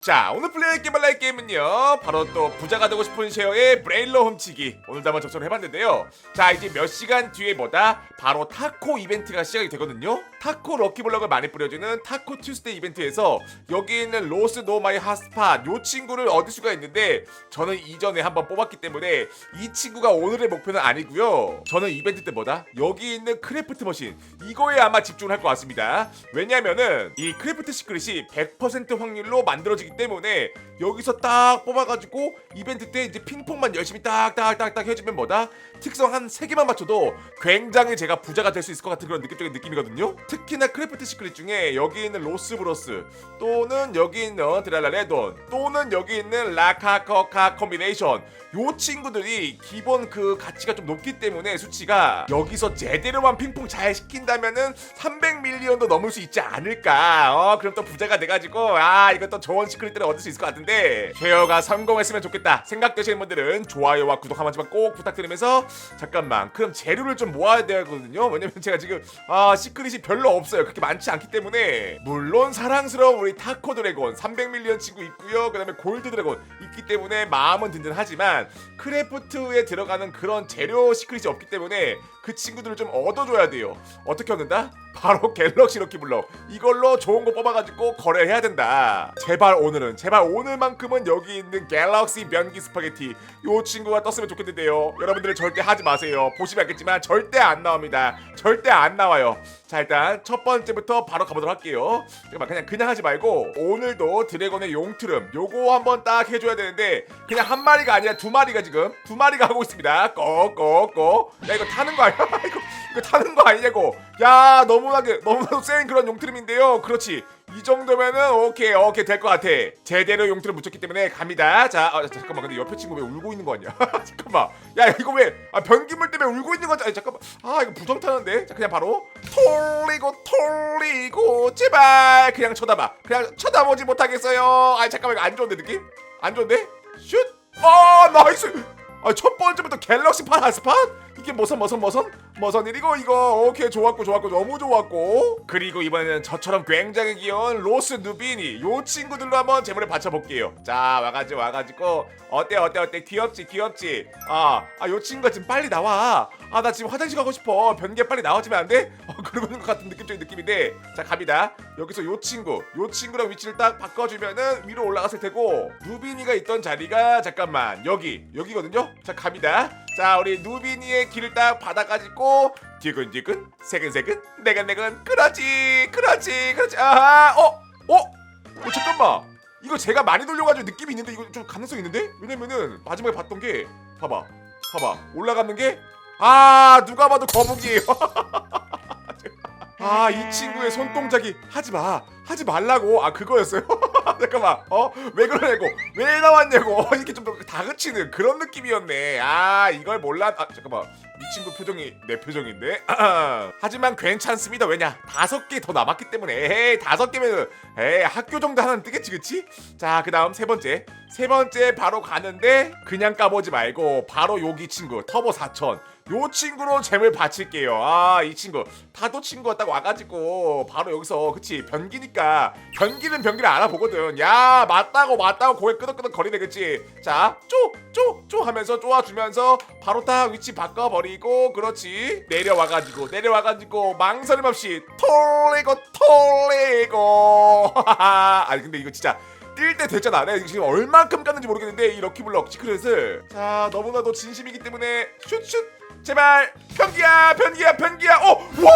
자 오늘 플레이할 게임을 할 게임은요 바로 또 부자가 되고 싶은 쉐어의 브레일러 훔치기. 오늘도 한번 접속을 해봤는데요. 자 이제 몇 시간 뒤에 뭐다? 바로 타코 이벤트가 시작이 되거든요. 타코 럭키블럭을 많이 뿌려주는 타코 튜스데이 이벤트에서 여기 있는 로스 노마이 핫스팟 요 친구를 얻을 수가 있는데 저는 이전에 한번 뽑았기 때문에 이 친구가 오늘의 목표는 아니고요. 저는 이벤트 때 뭐다? 여기 있는 크래프트 머신. 이거에 아마 집중을 할 것 같습니다. 왜냐면은 이 크래프트 시크릿이 100% 확률로 만들어지기 때문에 여기서 딱 뽑아가지고 이벤트 때 이제 핑퐁만 열심히 딱딱딱딱 해주면 뭐다? 특성 한 3개만 맞춰도 굉장히 제가 부자가 될 수 있을 것 같은 그런 느낌적인 느낌이거든요. 특히나 크래프트 시크릿 중에 여기 있는 로스브로스 또는 여기 있는 드랄라레돈 또는 여기 있는 라카커카 콤비네이션 요 친구들이 기본 그 가치가 좀 높기 때문에 수치가 여기서 제대로만 핑퐁 잘 시킨다면은 300밀리언도 넘을 수 있지 않을까. 어 그럼 또 부자가 돼가지고 아 이것도 좋은 시크릿들을 얻을 수 있을 것 같은데 쉐어가 성공했으면 좋겠다 생각되시는 분들은 좋아요와 구독 한 번씩만 꼭 부탁드리면서 잠깐만 그럼 재료를 좀 모아야 되거든요. 왜냐면 제가 지금 아 시크릿이 별로 없어요. 그렇게 많지 않기 때문에. 물론 사랑스러운 우리 타코 드래곤 300밀리언 친구 있고요. 그 다음에 골드 드래곤 있기 때문에 마음은 든든하지만 크래프트에 들어가는 그런 재료 시크릿이 없기 때문에 그 친구들을 좀 얻어줘야 돼요. 어떻게 얻는다? 바로 갤럭시 럭키블럭. 이걸로 좋은 거 뽑아가지고 거래해야 된다. 제발 오늘은 제발 오늘만큼은 여기 있는 갤럭시 면기 스파게티 요 친구가 떴으면 좋겠는데요. 여러분들 절대 하지 마세요. 보시면 알겠지만 절대 안 나옵니다. 절대 안 나와요. 자 일단 첫 번째부터 바로 가보도록 할게요. 잠깐만 그냥 그냥 하지 말고 오늘도 드래곤의 용트름 요거 한번 딱 해줘야 되는데 그냥 한 마리가 아니라 두 마리가 지금 두 마리가 하고 있습니다. 꺼꺼꺼 야 이거 타는 거 아니야 이거 이거 타는 거 아니냐고. 야 너무나게 너무나도 센 그런 용트름인데요. 그렇지. 이 정도면은 오케이 오케이 될 것 같아. 제대로 용트름 붙였기 때문에 갑니다. 자 아, 잠깐만. 근데 옆에 친구 왜 울고 있는 거 아니야? 잠깐만. 야 이거 왜 아, 변기물 때문에 울고 있는 거지 아니, 잠깐만. 아 이거 부정 타는데? 자 그냥 바로 톨리고 톨리고 제발 그냥 쳐다봐. 그냥 쳐다보지 못하겠어요. 아 잠깐만. 이거 안 좋은데 느낌? 안 좋은데? 슛 아 나이스 아, 첫 번째부터 갤럭시 판 하스팟? 이게 뭐선 뭐선 뭐선? 뭐선 일이고 이거? 오케이 좋았고 좋았고 너무 좋았고. 그리고 이번에는 저처럼 굉장히 귀여운 로스 누비니 요 친구들로 한번 재물을 받쳐볼게요. 자 와가지고 와가지고. 어때 어때 어때? 귀엽지 귀엽지? 아아요 친구가 지금 빨리 나와. 아 나 지금 화장실 가고 싶어. 변기에 빨리 나와주면 안 돼? 어 그러고 있는 것 같은 느낌적인 느낌인데. 자 갑니다. 여기서 요 친구 요 친구랑 위치를 딱 바꿔주면은 위로 올라갔을 테고. 누비니가 있던 자리가 잠깐만 여기 여기거든요? 자 갑니다 자 우리 누비니의 길을 딱 받아가지고 뒤근뒤근 세근세근 내근내근 그렇지 그렇지 그렇지 아하 어? 어? 어 잠깐만 이거 제가 많이 돌려가지고 느낌이 있는데 이거 좀 가능성 있는데? 왜냐면은 마지막에 봤던 게 봐봐 봐봐 올라가는 게 아 누가 봐도 거북이에요 아 이 친구의 손동작이 하지 마 하지 말라고 아 그거였어요 잠깐만 어? 왜 그러냐고. 왜 나왔냐고. 이렇게 좀 다그치는 그런 느낌이었네. 아 이걸 몰라. 아 잠깐만. 이 친구 표정이 내 표정인데? 하지만 괜찮습니다. 왜냐? 다섯 개 더 남았기 때문에. 에이 다섯 개면 에이 학교 정도 하나는 뜨겠지 그치? 자 그 다음 세 번째 세 번째 바로 가는데 그냥 까보지 말고 바로 여기 친구 터보 4000 요 친구로 잼을 바칠게요. 아, 이 친구. 파도 친구가 딱 와가지고, 바로 여기서, 그치. 변기니까. 변기는 변기를 알아보거든. 야, 맞다고, 맞다고, 고개 끄덕끄덕 거리네, 그치. 자, 쪼, 쪼, 쪼 하면서 쪼아주면서, 바로 딱 위치 바꿔버리고, 그렇지. 내려와가지고, 내려와가지고, 망설임 없이, 톨리고, 톨리고. 아니, 근데 이거 진짜. 뛸때 됐잖아. 내가 지금 얼만큼 깠는지 모르겠는데 이 럭키블럭 시크릿을 자 너무나도 진심이기 때문에 슛슛 제발 변기야 변기야 변기야 어 와!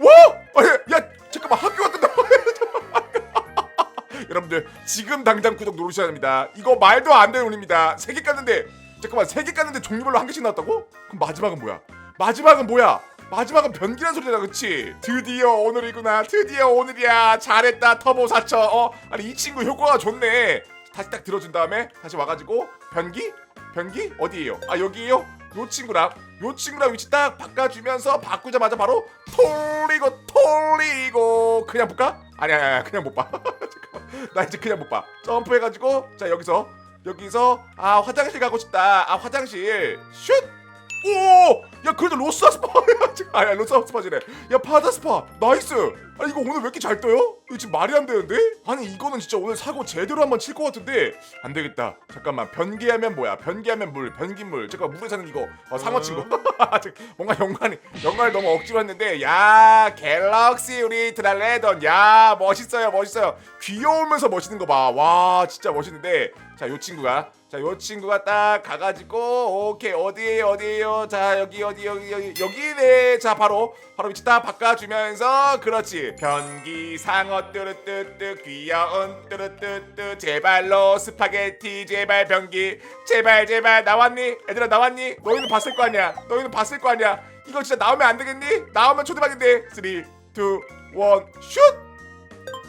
와! 아니, 야 잠깐만 학교 왔던다 여러분들 지금 당장 구독 누르셔야 됩니다 이거 말도 안 되는 운입니다 세 개 깠는데 잠깐만 세 개 깠는데 종류별로 한 개씩 나왔다고? 그럼 마지막은 뭐야? 마지막은 뭐야? 마지막은 변기란 소리다 그치? 드디어 오늘이구나 드디어 오늘이야 잘했다 터보 사처 어? 아니 이 친구 효과가 좋네 다시 딱 들어준 다음에 다시 와가지고 변기? 변기? 어디에요? 아 여기에요? 요 친구랑 요 친구랑 위치 딱 바꿔주면서 바꾸자마자 바로 톨리고 톨리고 그냥 볼까? 아니 아니 아니 그냥 못봐 잠깐만 나 이제 그냥 못봐 점프해가지고 자 여기서 여기서 아 화장실 가고 싶다 아 화장실 슛 오! 야 그래도 로스 스파 아야 로스 스파지네 야 파다 스파 나이스 아니 이거 오늘 왜 이렇게 잘 떠요? 이거 지금 말이 안 되는데? 아니 이거는 진짜 오늘 사고 제대로 한번 칠 것 같은데 안 되겠다. 잠깐만 변기하면 뭐야? 변기하면 물, 변기물. 잠깐 물에 사는 이거 어, 상어 친구. 뭔가 연관이 연관을 너무 억지로 했는데 야 갤럭시 우리 드랄레던 야 멋있어요 멋있어요 귀여우면서 멋있는 거 봐. 와 진짜 멋있는데 자 요 친구가 자, 요 친구가 딱 가가지고 오케이 어디에요 어디에요? 자 여기 어디 여기 여기 여기네. 자 바로 바로 위치 딱 바꿔주면서 그렇지. 변기 상어 뚜루뚜뚜 귀여운 뚜루뚜뚜 제발로 스파게티 제발 변기 제발 제발 나왔니? 얘들아 나왔니? 너희는 봤을 거 아니야. 너희는 봤을 거 아니야. 이거 진짜 나오면 안 되겠니? 나오면 초대박인데. 3 2 1 슛!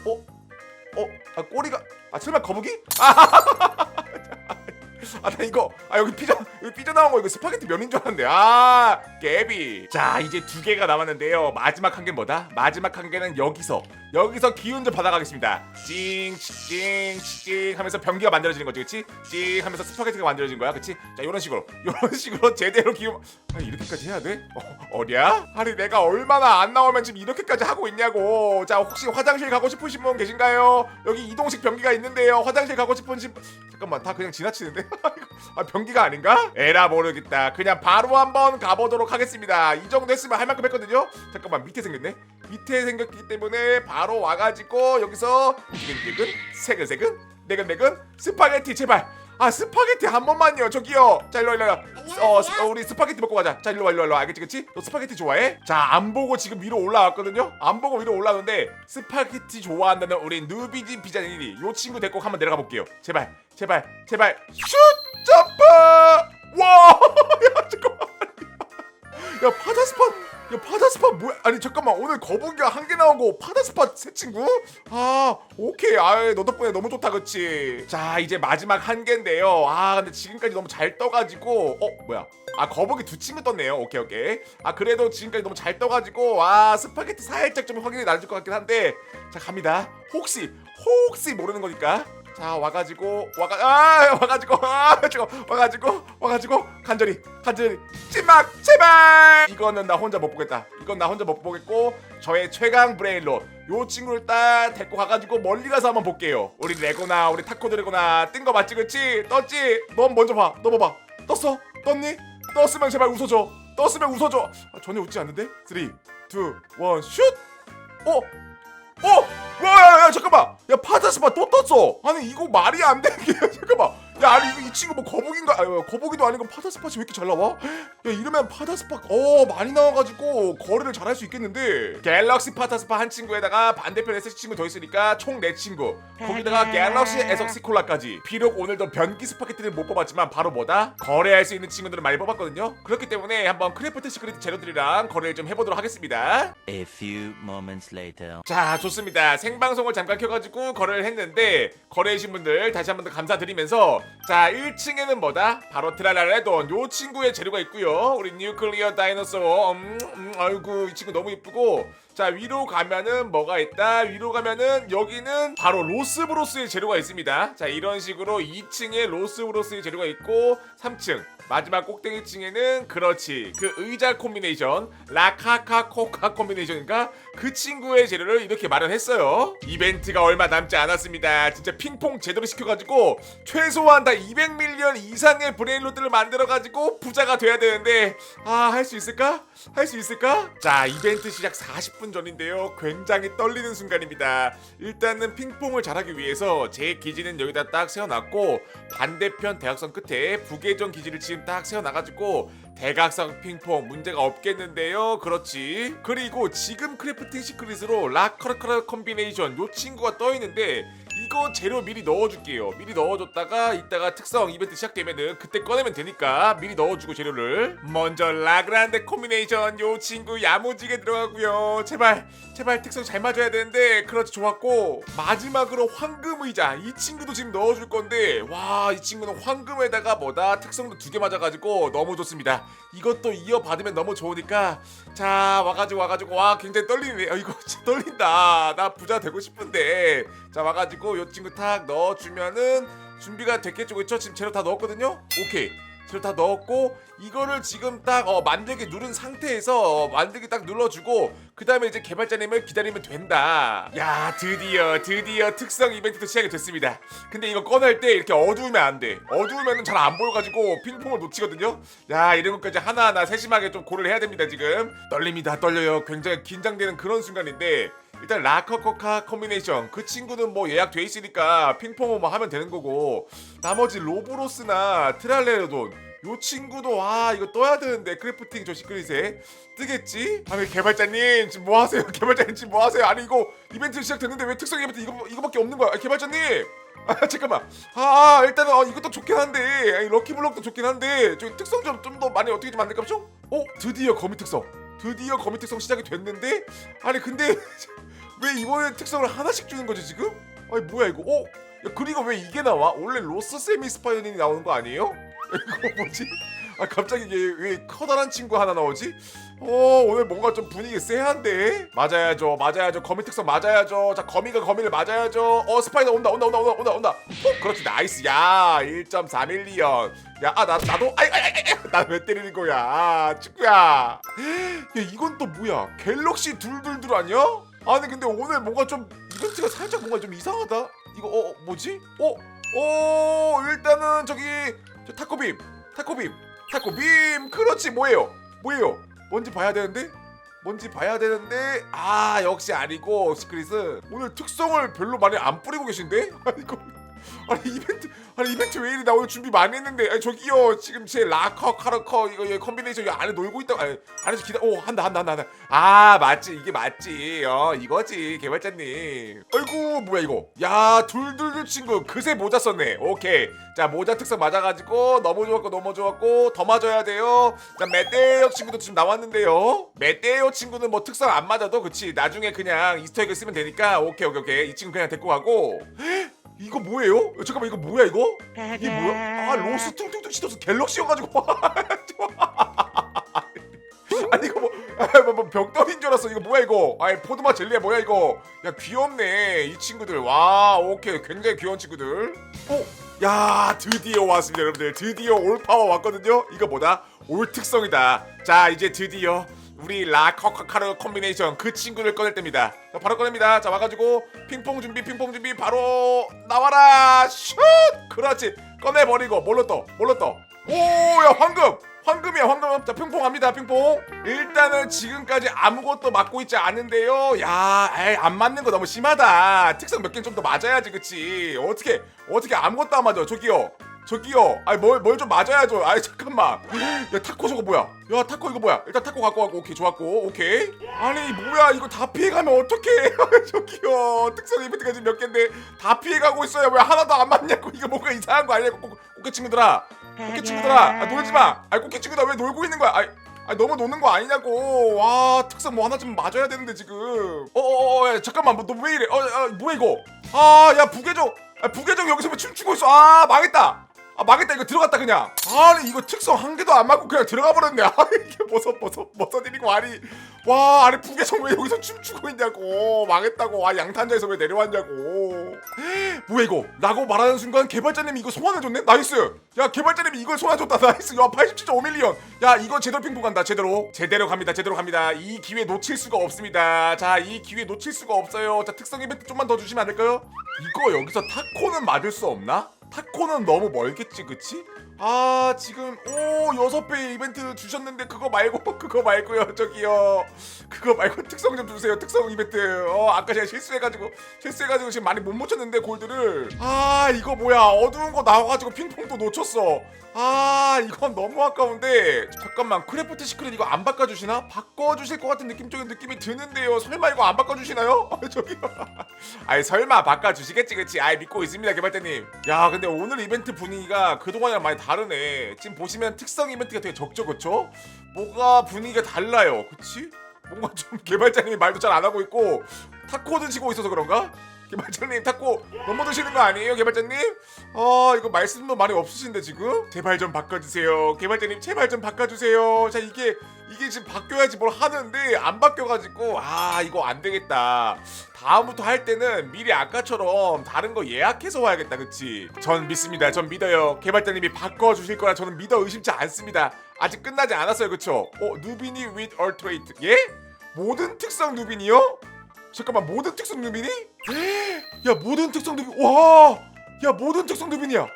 어? 어? 아 꼬리가 아 설마 거북이? 아 나 이거 아 여기 피자 여기 피자 나온 거 이거 스파게티 면인 줄 알았는데 아 깨비. 자 이제 두 개가 남았는데요. 마지막 한 개 뭐다? 마지막 한 개는 여기서 여기서 기운 좀 받아가겠습니다. 찡찡찡찡 하면서 변기가 만들어지는 거지 그치? 찡 하면서 스파게티가 만들어진 거야 그치? 자 이런 식으로 이런 식으로 제대로 기운 아 이렇게까지 해야 돼? 어, 어디야 아니 내가 얼마나 안 나오면 지금 이렇게까지 하고 있냐고. 자 혹시 화장실 가고 싶으신 분 계신가요? 여기 이동식 변기가 있는데요. 화장실 가고 싶으신 분- 잠깐만 다 그냥 지나치는데 아 변기가 아닌가? 에라 모르겠다. 그냥 바로 한번 가보도록 하겠습니다. 이 정도 했으면 할 만큼 했거든요? 잠깐만 밑에 생겼네? 밑에 생겼기 때문에 바로 와가지고 여기서 지근지근 새근새근 내근내근 스파게티 제발 아 스파게티 한 번만요. 저기요. 자 일로와 일로와 어, 스- 어, 우리 스파게티 먹고 가자. 자 일로 와 일로 와 일로 와. 알겠지 그치? 너 스파게티 좋아해? 자 안 보고 지금 위로 올라왔거든요? 안 보고 위로 올라왔는데 스파게티 좋아한다는 우리 누비진 피자님이 요 친구 데리고 한번 내려가 볼게요. 제발 제발 제발. 슛! 점프! 와! 야, 잠깐만 야 파다스팟. 야 파다스팟 뭐야? 아니 잠깐만. 오늘 거북이가 한 개 나오고 파다스팟 새 친구? 아 오케이. 아너 덕분에 너무 좋다 그치? 자 이제 마지막 한 개인데요. 아 근데 지금까지 너무 잘 떠가지고 어 뭐야? 아 거북이 두 친구 떴네요. 오케이 오케이. 아 그래도 지금까지 너무 잘 떠가지고 아 스파게티 살짝 좀 확률이 낮을 것 같긴 한데. 자 갑니다. 혹시 혹시 모르는 거니까 자 와가지고 와가 아 와가지고 아 잠깐 와가지고 와가지고 간절히 간절히 찐막 제발! 이거는 나 혼자 못 보겠다. 이건 나 혼자 못 보겠고 저의 최강 브레인로 요 친구를 딱 데리고 가가지고 멀리 가서 한번 볼게요. 우리 레고나 우리 타코 드래고나 뜬 거 맞지 그치? 떴지? 넌 먼저 봐너 봐봐? 떴어? 떴니? 떴으면 제발 웃어줘. 떴으면 웃어줘. 아, 전혀 웃지 않는데? 3 2 1 슛! 어? 어? 와, 야, 야, 잠깐만. 야, 파다스파 또 떴어. 아니, 이거 말이 안 되는 게, 잠깐만. 야, 아니, 이 친구 뭐 거북인 가? 아, 거북이도 아니고 파다 스팟이 왜 이렇게 잘 나와? 야, 이러면 파다스파, 어, 많이 나와가지고 거래를 잘 할 수 있겠는데. 갤럭시 파다스파 한 친구에다가 반대편 S 친구 더 있으니까 총 네 친구. 거기다가 갤럭시 에석시 콜라까지. 비록 오늘도 변기 스파게티를 못 뽑았지만 바로 뭐다? 거래할 수 있는 친구들을 많이 뽑았거든요. 그렇기 때문에 한번 크래프트 시크릿 재료들이랑 거래를 좀 해보도록 하겠습니다. A few moments later. 자 좋습니다 생방송을 잠깐 켜가지고 거래를 했는데 거래해주신 분들 다시 한 번 더 감사드리면서 자 1층에는 뭐다 바로 트랄랄레돈 요 친구의 재료가 있고요. 우리 뉴클리어 다이너소어. 음, 음, 아이고 이 친구 너무 이쁘고 자 위로 가면은 뭐가 있다? 위로 가면은 여기는 바로 로스브로스의 재료가 있습니다. 자 이런 식으로 2층에 로스브로스의 재료가 있고 3층 마지막 꼭대기층에는 그렇지 그 의자 콤비네이션 라카카 코카 콤비네이션인가? 그 친구의 재료를 이렇게 마련했어요. 이벤트가 얼마 남지 않았습니다. 진짜 핑퐁 제대로 시켜가지고 최소한 다 200밀리언 이상의 브레인로드를 만들어가지고 부자가 돼야 되는데 아 할 수 있을까? 할 수 있을까? 자 이벤트 시작 40분 전인데요. 굉장히 떨리는 순간입니다. 일단은 핑퐁을 잘하기 위해서 제 기지는 여기다 딱 세워놨고 반대편 대각선 끝에 부계정 기지를 지금 딱 세워놔가지고 대각선 핑퐁 문제가 없겠는데요. 그렇지. 그리고 지금 크래프팅 시크릿으로 라커르커르 콤비네이션 요 친구가 떠있는데 이거 재료 미리 넣어줄게요. 미리 넣어줬다가 이따가 특성 이벤트 시작되면은 그때 꺼내면 되니까 미리 넣어주고 재료를. 먼저 라그란데 콤비네이션. 요 친구 야무지게 들어가고요. 제발 제발 특성 잘 맞아야 되는데 그렇지 좋았고. 마지막으로 황금 의자. 이 친구도 지금 넣어줄 건데. 와 이 친구는 황금에다가 뭐다? 특성도 두 개 맞아가지고 너무 좋습니다. 이것도 이어받으면 너무 좋으니까. 자 와가지고 와가지고. 와 굉장히 떨리네. 어, 이거 진짜 떨린다. 나 부자 되고 싶은데 자 와가지고 요 친구 탁 넣어주면은 준비가 됐겠죠 그쵸 지금 재료 다 넣었거든요 오케이 재료 다 넣었고 이거를 지금 딱 어, 만들기 누른 상태에서 어, 만들기 딱 눌러주고 그 다음에 이제 개발자님을 기다리면 된다. 야 드디어 드디어 특성 이벤트도 시작이 됐습니다. 근데 이거 꺼낼 때 이렇게 어두우면 안 돼. 어두우면 잘 안 보여가지고 핑퐁을 놓치거든요. 야 이런 것까지 하나하나 세심하게 좀 고려를 해야 됩니다 지금. 떨립니다 떨려요. 굉장히 긴장되는 그런 순간인데 일단 라커코카 콤비네이션. 그 친구는 뭐 예약돼 있으니까 핑퐁을 뭐 하면 되는 거고. 나머지 로브로스나 트랄레르돈. 요 친구도 아 이거 떠야 되는데. 크래프팅 저 시크릿에. 뜨겠지? 아니 개발자님 지금 뭐 하세요? 개발자님 지금 뭐 하세요? 아니 이거 이벤트 시작됐는데 왜 특성 이벤트 이거 이거밖에 없는 거야? 아, 개발자님! 아 잠깐만. 아 일단은 어, 이것도 좋긴 한데. 아니, 럭키블럭도 좋긴 한데. 저 특성 좀 좀 더 많이 어떻게 좀 만들까 좀? 어? 드디어 거미 특성. 드디어 거미 특성 시작이 됐는데? 아니 근데 왜 이번에 특성을 하나씩 주는 거지 지금? 아니 뭐야 이거? 어? 야, 그리고 왜 이게 나와? 원래 로스 세미 스파이더님이 나오는 거 아니에요? 이거 뭐지? 아 갑자기 이게 왜 커다란 친구 하나 나오지? 어 오늘 뭔가 좀 분위기 쎄한데? 맞아야죠 맞아야죠 거미 특성 맞아야죠 자 거미가 거미를 맞아야죠 어 스파이더 온다 온다 온다 온다 온다 온다 어 그렇지 나이스 야 1.4밀리언 야아 나 나도 아이 아이 아이 나왜 때리는 거야 아, 친구야 야 이건 또 뭐야 갤럭시 둘둘둘 아니야? 아니 근데 오늘 뭔가 좀 이벤트가 살짝 뭔가 좀 이상하다? 이거 어 어, 뭐지? 어? 어 일단은 저기 저 타코빔 타코빔 타코빔. 그렇지 뭐예요? 뭐예요? 뭔지 봐야 되는데? 뭔지 봐야 되는데? 아 역시 아니고 시크릿은. 오늘 특성을 별로 많이 안 뿌리고 계신데? 아니 이거 아니 이벤트 아니 이벤트 왜 이리 나 오늘 준비 많이 했는데. 아니 저기요. 지금 제 라커 카르커 이거 얘 컴비네이션 이거 안에 놀고 있다고. 아니, 안에서 기다 오 한다 한다 한다 한다. 아 맞지. 이게 맞지. 어 이거지 개발자님. 아이고 뭐야 이거? 야 둘둘둘 친구. 그새 모자 썼네. 오케이. 자 모자 특성 맞아가지고 너무 좋았고 너무 좋았고 더 맞아야 돼요. 자 메테오 친구도 지금 나왔는데요. 메테오 친구는 뭐 특성 안 맞아도 그치. 나중에 그냥 이스터에그 쓰면 되니까. 오케이 오케이 오케이. 이 친구 그냥 데리고 가고 이거 뭐예요? 어, 잠깐만 이거 뭐야 이거? 이게 뭐야? 아 로스 퉁퉁퉁 치토스 갤럭시여가지고. 아니 이거 뭐, 아, 뭐, 뭐 벽돌인 줄 알았어. 이거 뭐야 이거? 아이 포드마 젤리야 뭐야 이거? 야 귀엽네 이 친구들. 와 오케이. 굉장히 귀여운 친구들. 어? 야 드디어 왔습니다 여러분들. 드디어 올 파워 왔거든요? 이거 뭐다? 올 특성이다. 자 이제 드디어 우리 라커카카르 콤비네이션 그 친구를 꺼낼 때입니다. 자 바로 꺼냅니다. 자 와가지고 핑퐁 준비 핑퐁 준비 바로 나와라! 슛! 그렇지. 꺼내버리고 뭘로 떠? 뭘로 떠 오야 황금! 황금이야 황금. 자 핑퐁 갑니다 핑퐁. 일단은 지금까지 아무것도 맞고 있지 않은데요. 야 에이 안 맞는 거 너무 심하다. 특성 몇 개는 좀 더 맞아야지 그치? 어떻게 어떻게 아무것도 안 맞아 저기요 저기요. 아니 뭘뭘 좀 맞아야죠. 아이 잠깐만. 야 타코 저거 뭐야? 야 타코 이거 뭐야? 일단 타코 갖고 가고. 오케이 좋았고. 오케이. 아니 뭐야. 이거 다 피해가면 어떡해. 저기요. 특성 이벤트가 지금 몇 개인데 다 피해가고 있어요. 왜 하나도 안 맞냐고. 이거 뭔가 이상한 거 꼬- 꼬끼 친구들아. 꼬끼 친구들아. 아, 놀지 마. 아이 꼬끼 친구들 왜 놀고 있는 거야? 아이 아 너무 노는 거 아니냐고. 와 특성 뭐 하나 좀 맞아야 되는데 지금. 어어어 야, 잠깐만. 뭐 너 왜 이래? 어, 어 뭐야 이거? 아 야 부계정. 아, 부계정 여기서 왜 춤추고 있어. 아 망했다 아 망했다. 이거 들어갔다 그냥. 아니 이거 특성 한 개도 안 맞고 그냥 들어가 버렸네. 아 이게 버섯 버섯 버섯 일이고 아니 와 아니 부계정 왜 여기서 춤추고 있냐고. 망했다고. 아 양탄자에서 왜 내려왔냐고. 뭐야 이거? 라고 말하는 순간 개발자님이 이거 소환해줬네? 나이스! 야 개발자님이 이걸 소환해줬다. 나이스! 야 87.5밀리언. 야 이거 제대로 핑퐁 간다. 제대로. 제대로 갑니다. 제대로 갑니다. 이 기회 놓칠 수가 없습니다. 자 이 기회 놓칠 수가 없어요. 자 특성 이벤트 좀만 더 주시면 안 될까요? 이거 여기서 타코는 맞을 수 없나 타코는 너무 멀겠지 그치? 아 지금 오 여섯 배 이벤트 주셨는데 그거 말고 그거 말고요 저기요. 그거 말고 특성 좀 주세요 특성 이벤트. 어 아까 제가 실수해가지고 실수해가지고 지금 많이 못 묻혔는데 골드를. 아 이거 뭐야. 어두운 거 나와가지고 핑퐁도 놓쳤어. 아 이건 너무 아까운데. 잠깐만 크래프트 시크릿 이거 안 바꿔주시나? 바꿔주실 것 같은 느낌적인 느낌이 드는데요. 설마 이거 안 바꿔주시나요? 아, 저기요. 아이 설마 바꿔주시겠지 그치? 아이 믿고 있습니다 개발자님. 야 근데 오늘 이벤트 분위기가 그동안이랑 많이 다르네 지금 보시면 특성 이벤트가 되게 적죠 그쵸? 뭐가 분위기가 달라요 그치? 뭔가 좀 개발자님이 말도 잘 안 하고 있고 타코 드시고 있어서 그런가? 개발자님 타코 너무 드시는 거 아니에요 개발자님? 아 이거 말씀도 많이 없으신데 지금? 제발 좀 바꿔주세요 개발자님 제발 좀 바꿔주세요 자 이게 이게 지금 바뀌어야지 뭘 하는데 안 바뀌어가지고 아 이거 안 되겠다 다음부터 할 때는 미리 아까처럼 다른 거 예약해서 와야겠다 그치? 전 믿습니다 전 믿어요 개발자님이 바꿔주실 거라 저는 믿어 의심치 않습니다 아직 끝나지 않았어요 그쵸? 어 누비니 with alterate 예? 모든 특성 누비니요? 잠깐만 모든 특성 누비니? 야 모든 특성 누비 와! 야 모든 특성 누비니야!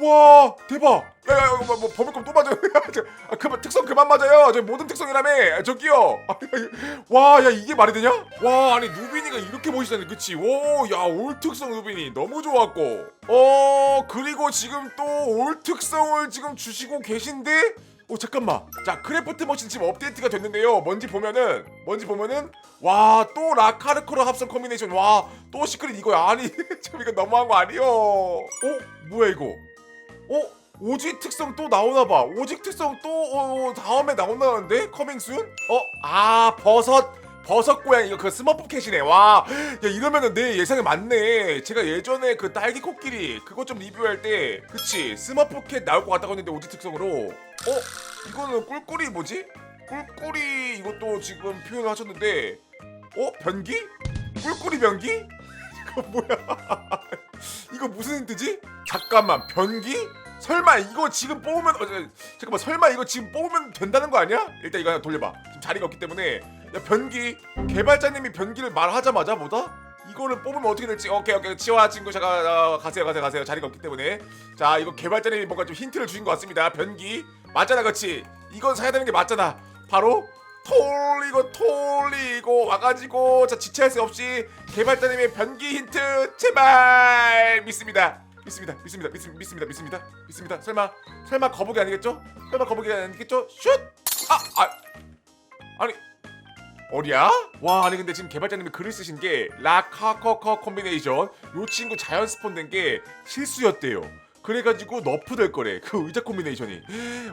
와 대박! 야야 뭐, 뭐 버블컴 또 맞아요? 저, 아, 그만 특성 그만 맞아요! 저 모든 특성이라며! 아, 저기요! 와 야 이게 말이 되냐? 와 아니 누비니가 이렇게 멋있다니 그치? 오야올 특성 누비니. 너무 좋았고. 어 그리고 지금 또 올 특성을 지금 주시고 계신데 오 잠깐만. 자 크래프트 머신 지금 업데이트가 됐는데요. 뭔지 보면은 뭔지 보면은 와 또 라카르크로 합성 콤비네이션. 와 또 시크릿 이거야. 아니 참 이거 너무한 거 아니요. 어? 뭐야 이거? 어? 오직 특성 또 나오나봐. 오직 특성 또 어, 다음에 나온다는데? 커밍 순? 어아 버섯 버섯 고양이 이거 그 스머프 캣이네. 와. 야 이러면은 내 예상에 맞네. 제가 예전에 그 딸기 코끼리 그거 좀 리뷰할 때 그치 스머프 캣 나올 것 같다고 했는데 오지 특성으로. 어? 이거는 꿀꿀이 뭐지? 꿀꿀이 이것도 지금 표현을 하셨는데. 어? 변기? 꿀꿀이 변기? 이거 뭐야? 이거 무슨 힌트지? 잠깐만 변기? 설마 이거 지금 뽑으면 어, 저, 잠깐만 설마 이거 지금 뽑으면 된다는 거 아니야? 일단 이거 하나 돌려봐. 지금 자리가 없기 때문에 야 변기. 개발자님이 변기를 말하자마자 뭐다? 이거를 뽑으면 어떻게 될지. 오케이 오케이. 치와 친구 잠깐 어, 가세요 가세요 가세요. 자리가 없기 때문에. 자 이거 개발자님이 뭔가 좀 힌트를 주신 것 같습니다. 변기. 맞잖아 그치? 이건 사야 되는 게 맞잖아. 바로 톨리고 톨리고 와가지고 자 지체할 수 없이 개발자님의 변기 힌트 제발! 믿습니다. 믿습니다. 믿습니다. 믿, 믿습니다. 믿습니다. 믿습니다. 설마 설마 거북이 아니겠죠? 설마 거북이 아니겠죠? 슛! 아! 아! 아니 어리야? 와 아니 근데 지금 개발자님이 글을 쓰신 게 라카커커 콤비네이션. 요 친구 자연 스폰된 게 실수였대요. 그래가지고 너프 될 거래 그 의자 콤비네이션이.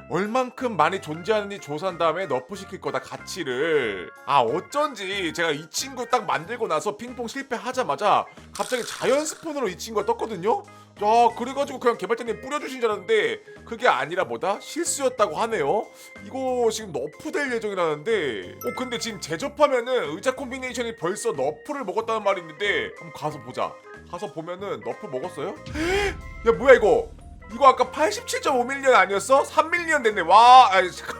얼만큼 많이 존재하는지 조사한 다음에 너프 시킬 거다 가치를. 아 어쩐지 제가 이 친구 딱 만들고 나서 핑퐁 실패하자마자 갑자기 자연 스폰으로 이 친구가 떴거든요 야 그래가지고 그냥 개발자님 뿌려주신 줄 알았는데 그게 아니라 뭐다? 실수였다고 하네요. 이거 지금 너프 될 예정이라는데. 어 근데 지금 제접하면은 의자 콤비네이션이 벌써 너프를 먹었다는 말이 있는데 한번 가서 보자. 가서 보면은 너프 먹었어요? 야 뭐야 이거? 이거 아까 87.5밀리언 아니었어? 3밀리언 됐네. 와 아니 잠깐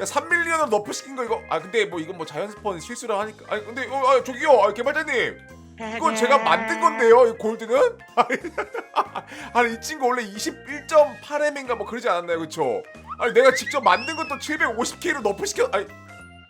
야 3밀리언으로 너프 시킨 거 이거. 아 근데 뭐 이건 뭐 자연 스폰 실수를 하니까. 아니 근데 어, 아, 저기요. 아, 개발자님 이건 제가 만든 건데요 이 골드는? 아니, 이 친구 원래 21.8M인가 뭐 그러지 않았나요? 그쵸? 아니 내가 직접 만든 것도 750K로 너프 시켜 아니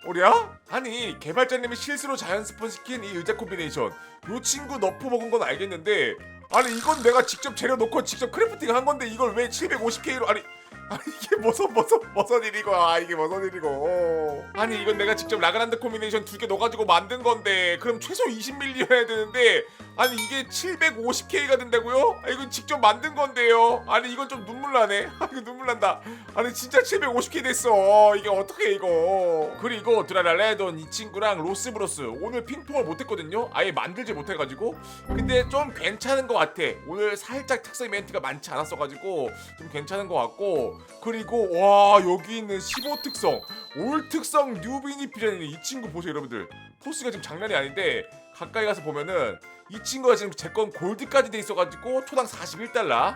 오리야? 아니 개발자님이 실수로 자연 스폰 시킨 이 의자 콤비네이션. 요 친구 너프 먹은 건 알겠는데 아니 이건 내가 직접 재료 넣고 직접 크래프팅 한 건데 이걸 왜 750K로 아니 아니 이게 무슨 무슨 무슨 일이고? 아 이게 무슨 일이고? 아니 이건 내가 직접 라그란드 콤비네이션 두 개 넣어가지고 만든 건데 그럼 최소 20밀리여야 되는데 아니 이게 750K가 된다고요? 아, 이건 직접 만든 건데요. 아니 이건 좀 눈물 나네. 아 이거 눈물 난다. 아니 진짜 750K 됐어. 이게 어떻게 이거. 그리고 드라랄레돈 이 친구랑 로스브로스. 오늘 핑퐁을 못했거든요. 아예 만들지 못해가지고. 근데 좀 괜찮은 것 같아. 오늘 살짝 특성 이벤트가 많지 않았어가지고 좀 괜찮은 것 같고. 그리고 와 여기 있는 15 특성. 올 특성 뉴비니 피자니 이 친구 보세요 여러분들. 포스가 지금 장난이 아닌데 가까이 가서 보면은 이 친구가 지금 제 건 골드까지 돼 있어가지고 초당 41달러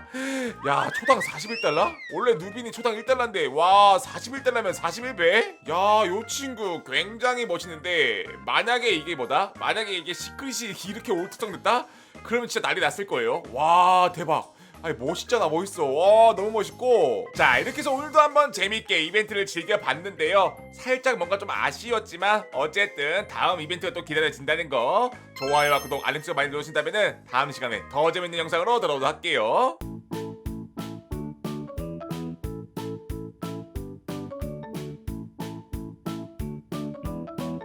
야 초당 41달러? 원래 누빈이 초당 1달러인데 와 41달러면 41배? 야 요 친구 굉장히 멋있는데 만약에 이게 뭐다? 만약에 이게 시크릿이 이렇게 올특성 됐다? 그러면 진짜 난리 났을 거예요 와 대박 아니 멋있잖아 멋있어. 와 너무 멋있고. 자 이렇게 해서 오늘도 한번 재밌게 이벤트를 즐겨봤는데요. 살짝 뭔가 좀 아쉬웠지만 어쨌든 다음 이벤트가 또 기다려진다는 거 좋아요와 구독 알림 설정 많이 눌러주신다면 다음 시간에 더 재밌는 영상으로 돌아오도록 할게요